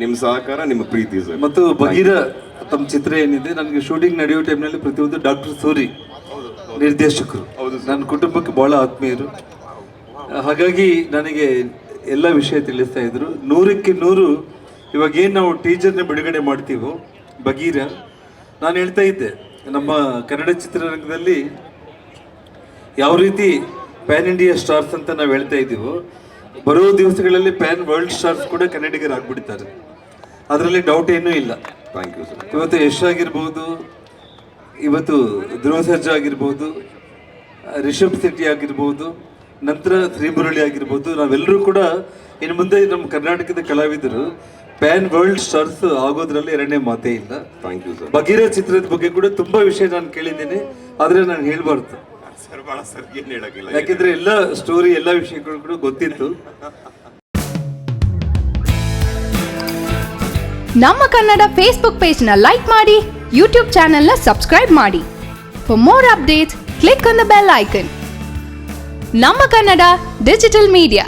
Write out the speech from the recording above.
ನಿಮ್ಮ ಸಹಕಾರ ನಿಮ್ಮ ಪ್ರೀತಿ ಸರ್. ಮತ್ತು ಬಗೀರ ತಮ್ಮ ಚಿತ್ರ ಏನಿದೆ ನನಗೆ ಶೂಟಿಂಗ್ ನಡೆಯೋ ಟೈಮ್ನಲ್ಲಿ ಪ್ರತಿಯೊಂದು ಡಾಕ್ಟರ್ ಸೂರಿ. ನಿರ್ದೇಶಕರು. ನನ್ನ ಕುಟುಂಬಕ್ಕೆ ಬಹಳ ಆತ್ಮೀಯರು. ಹಾಗಾಗಿ ನನಗೆ ಎಲ್ಲ ವಿಷಯ ತಿಳಿಸ್ತಾ ಇದ್ರು. ನೂರಕ್ಕೆ ನೂರು ಇವಾಗ ಏನು ನಾವು ಟೀಚರ್ನ ಬಿಡುಗಡೆ ಮಾಡ್ತೀವೋ ಬಗೀರ ನಾನು ಹೇಳ್ತಾ ಇದ್ದೆ ನಮ್ಮ ಕನ್ನಡ ಚಿತ್ರರಂಗದಲ್ಲಿ ಯಾವ ರೀತಿ ಪ್ಯಾನ್ ಇಂಡಿಯಾ ಸ್ಟಾರ್ಸ್ ಅಂತ ನಾವು ಹೇಳ್ತಾ ಇದ್ದೀವೋ ಬರೋ ದಿವಸಗಳಲ್ಲಿ ಪ್ಯಾನ್ ವರ್ಲ್ಡ್ ಸ್ಟಾರ್ಸ್ ಕೂಡ ಕನ್ನಡಿಗರಾಗ್ಬಿಡ್ತಾರೆ ಅದರಲ್ಲಿ ಡೌಟ್ ಏನೂ ಇಲ್ಲ. ಥ್ಯಾಂಕ್ ಯು ಸರ್ ಇವತ್ತು ಯಶ್ ಆಗಿರ್ಬೋದು ಇವತ್ತು ಧ್ರುವ ಸರ್ಜ ಆಗಿರ್ಬೋದು ರಿಷಬ್ ಶೆಟ್ಟಿ ಆಗಿರ್ಬೋದು ನಂತರ ಶ್ರೀಮುರಳಿ ಆಗಿರ್ಬೋದು ನಾವೆಲ್ಲರೂ ಕೂಡ ಇನ್ನು ಮುಂದೆ ನಮ್ಮ ಕರ್ನಾಟಕದ ಕಲಾವಿದರು ಪ್ಯಾನ್ ವರ್ಲ್ಡ್ ಸ್ಟಾರ್ಸ್ ಆಗೋದ್ರಲ್ಲಿ ಎರಡನೇ ಮಾತೇ ಇಲ್ಲ. ಥ್ಯಾಂಕ್ ಯು ಸರ್ ಬಗೀರ ಚಿತ್ರದ ಬಗ್ಗೆ ಕೂಡ ತುಂಬಾ ವಿಷಯ ನಾನು ಕೇಳಿದ್ದೀನಿ ಆದರೆ ನಾನು ಹೇಳ್ಬಾರ್ದು. ಸರ್ ಭಾಳ ಸರ್ ಏನು ಹೇಳೋಕ್ಕಿಲ್ಲ. ಯಾಕೆಂದ್ರೆ ಎಲ್ಲ ಸ್ಟೋರಿ ಎಲ್ಲ ವಿಷಯಗಳು ಕೂಡ ಗೊತ್ತಿತ್ತು. ನಮ್ಮ ಕನ್ನಡ ಫೇಸ್ಬುಕ್ ಪೇಜ್ನ ಲೈಕ್ ಮಾಡಿ ಯೂಟ್ಯೂಬ್ ಚಾನೆಲ್ನ ಸಬ್ಸ್ಕ್ರೈಬ್ ಮಾಡಿ. For more updates click on the bell icon ನಮ್ಮ ಕನ್ನಡ ಡಿಜಿಟಲ್ ಮೀಡಿಯಾ